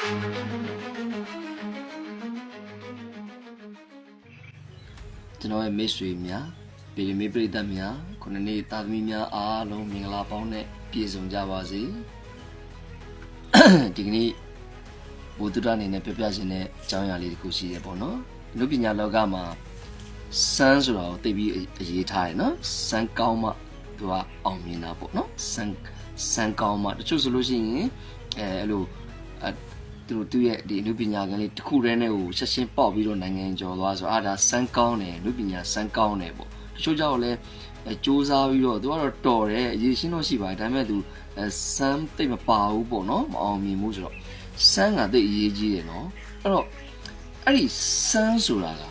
ကျွန်တော်ရဲ့မိတ်ဆွေများပြည်သူမိပရိသတ်များခုနှစ်နှစ်တာသမီများအားလုံးမင်္ဂလာပေါင်းနဲ့ပြည့်စုံကြပါစေဒီကနေ့ဘုဒ္ဓအနေနဲ့ပြပြခြင်းတဲ့အကြောင်းအရာလေးတစ်ခုရှိတယ်ပေါ့နော်လူပညာလောကမှာစမ်းဆိုတာကိုသိပြီးအရေးထားတယ်နော်စမ်းကောင်းမှသူကအောင်မြင်တာပေါ့နော်စမ်းစမ်းကောင်းမှတချို့ဆိုလို့ရှိရင်အဲအဲ့လိုအ သူတို့သူ့ရဲ့ဒီလူပညာကလေးတစ်ခုတည်းနဲ့ကိုချက်ချင်းပေါက်ပြီးတော့နိုင်ငံကျော်သွားဆိုအာဒါစမ်းကောင်းတယ်လူပညာစမ်းကောင်းတယ်ပေါ့တချို့ကြောင့်လည်းအဲစူးစမ်းပြီးတော့သူကတော့တော်တယ်အရေးရှင်းတော့ရှိပါတယ်ဒါပေမဲ့သူအဲစမ်းသိပ်မပါဘူးပေါ့နော်မအောင်မြင်ဘူးဆိုတော့စမ်းကသိပ်အရေးကြီးတယ်နော်အဲ့တော့အဲ့ဒီစမ်းဆိုတာက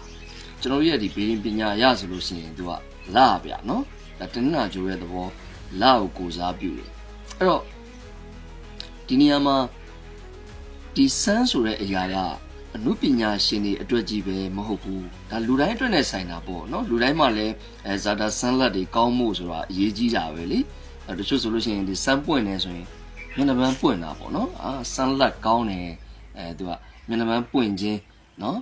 ကျွန်တော်တို့ရဲ့ဒီဘေးရင်ပညာရဆိုလို့ရှိရင်သူကလာဗျနော်ဒါတနင်္လာကျိုးရဲ့သဘောလာကိုကိုစားပြုတယ်အဲ့တော့ဒီနေရာမှာ ဒီစမ်းဆိုတဲ့အရာကအနုပညာရှင်တွေအတွက်ကြီးပဲမဟုတ်ဘူးဒါလူတိုင်းအတွက်နဲ့ဆိုင်တာပေါ့နော်လူတိုင်းမှာလည်းအဲဇာတာဆန်းလက်တွေကောင်းမှုဆိုတာအရေးကြီးတာပဲလေအဲတချို့ဆိုလို့ရှိရင်ဒီစမ်းပွင့်နေဆိုရင်မျက်နှာပန်းပွင့်တာပေါ့နော်အာဆန်းလက်ကောင်းတယ်အဲသူကမျက်နှာပန်းပွင့်ခြင်းနော်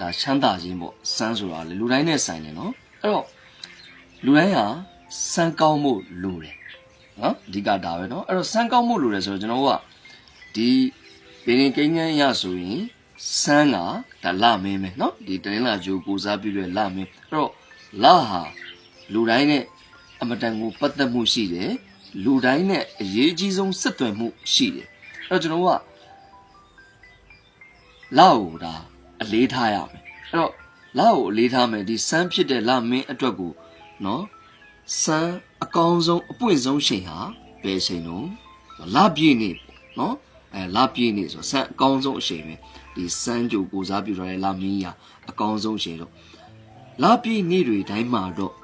ဒါချမ်းသာခြင်းပေါ့စမ်းဆိုတာလေလူတိုင်းနဲ့ဆိုင်တယ်နော်အဲ့တော့လူတိုင်းဟာစမ်းကောင်းမှုလိုတယ်နော်အဓိကဒါပဲနော်အဲ့တော့စမ်းကောင်းမှုလိုတယ်ဆိုတော့ကျွန်တော်တို့ကဒီ ဘင်းရင်ကိန်းကန်းရဆိုရင်စမ်းကဒါလမင်းပဲเนาะဒီတရင်လာဂျိုကိုစားပြုတဲ့လမင်းအဲ့တော့လဟာလူတိုင်းနဲ့အမတန်ကိုပတ်သက်မှုရှိတယ်လူတိုင်းနဲ့အရေးကြီးဆုံးဆက်သွယ်မှုရှိတယ်အဲ့တော့ကျွန်တော်တို့ကလောက်ဒါအလေးထားရမယ်အဲ့တော့လောက်ကိုအလေးထားမယ်ဒီစမ်းဖြစ်တဲ့လမင်းအတွက်ကိုเนาะစမ်းအကောင်းဆုံးအပွင့်ဆုံးချိန်ဟာဘယ်ချိန်တော့လပြည့်နေပေါ့เนาะ အဲလပြည့်နေဆိုဆန်အကောင်းဆုံးအချိန်ပဲဒီစမ်းကြိုကိုစားပြုထားတဲ့လမင်းရအကောင်းဆုံးအချိန်တော့လပြည့်နေ့တွေတိုင်းမှာတော့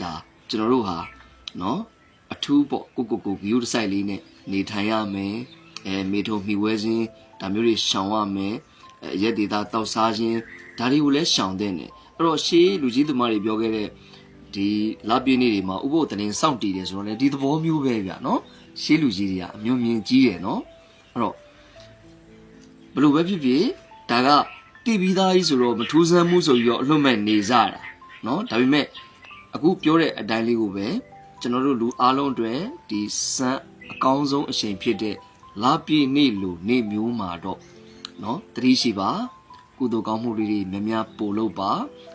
ဒါကျွန်တော်တို့ဟာနော်အထူးပေါ့ကိုကိုကိုဂီယုတဆိုင်လေးနဲ့နေထိုင်ရမယ်အဲမိထုံမိဝဲစင်းဒါမျိုးတွေရှောင်ရမယ်အဲရက်ဒေတာတောက်စားခြင်းဒါတွေကိုလည်းရှောင်တဲ့နေအဲ့တော့ရှေးလူကြီးသမားတွေပြောခဲ့တဲ့ဒီလပြည့်နေ့တွေမှာဥပုသ်တင်စောင့်တည်တယ်ဆိုတော့လေဒီသဘောမျိုးပဲဗျာနော် ရှေးလူကြီးတွေကအမျိုးမြင်ကြီးတယ်နော်အဲ့တော့ဘလို့ပဲဖြစ်ဖြစ်ဒါကတိပြီးသားကြီးဆိုတော့မထူးဆန်းမှုဆိုပြီးတော့အလွတ်မဲ့နေကြတာနော်ဒါပေမဲ့အခုပြောတဲ့အတိုင်းလေးကိုပဲကျွန်တော်တို့လူအားလုံးအတွက်ဒီစံအကောင်းဆုံးအချိန်ဖြစ်တဲ့လာပြည့်နေ့လိုနေ့မျိုးမှာတော့နော်တတိရှိပါကုသိုလ်ကောင်းမှုတွေများများပို့လို့ပါ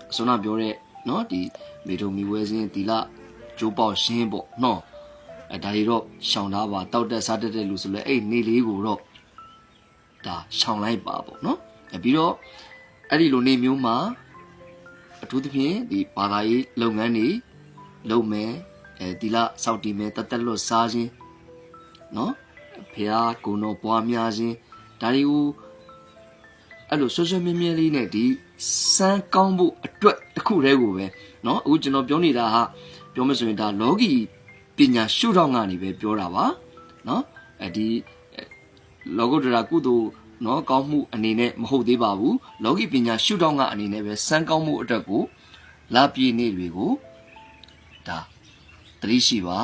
အစွမ်းနာပြောတဲ့နော်ဒီမေထုံမီဝဲစင်းဒီလကျိုးပေါက်ရှင်းပေါ့နော် အဲဒါတွေတော့ရှောင်ထားပါတောက်တက်စားတက်တဲ့လူဆိုလဲအဲ့နေလေးကိုတော့ဒါရှောင်လိုက်ပါပေါ့နော်အဲပြီးတော့အဲ့ဒီလိုနေမျိုးမှာအထူးသဖြင့်ဒီဘာသာရေးလုပ်ငန်းတွေလုပ်မယ်အဲဒီလစောက်တီမယ်တသက်လွတ်စားခြင်းနော်ဖះကုံတော်ပွားများခြင်းဒါတွေကိုအဲ့လိုဆွဆွမြဲမြဲလေးနဲ့ဒီစမ်းကောင်းဖို့အတွက်တစ်ခုတည်းကိုပဲเนาะအခုကျွန်တော်ပြောနေတာဟာပြောမဆိုရင်ဒါလောကီ ပညာရှုထောင့်ကနေပဲပြောတာပါเนาะအဲဒီလောကုတ္တရာကုသိုလ်เนาะကောင်းမှုအနေနဲ့မဟုတ်သေးပါဘူးလောကီပညာရှုထောင့်ကအနေနဲ့ပဲစမ်းကောင်းမှုအတွက်ကိုလာပြည့်နေတွေကိုဒါသတိရှိပါ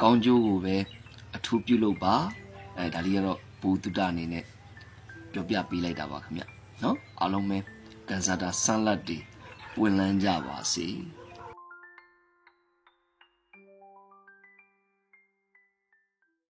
ကောင်းကျိုးကိုပဲအထူးပြုလုပ်ပါအဲဒါလေးကတော့ဘူတုတအနေနဲ့ပြောပြပေးလိုက်တာပါခင်ဗျเนาะအားလုံးပဲကန်စာတာဆန်းလက်တွေဝင်လန်းကြပါစေ။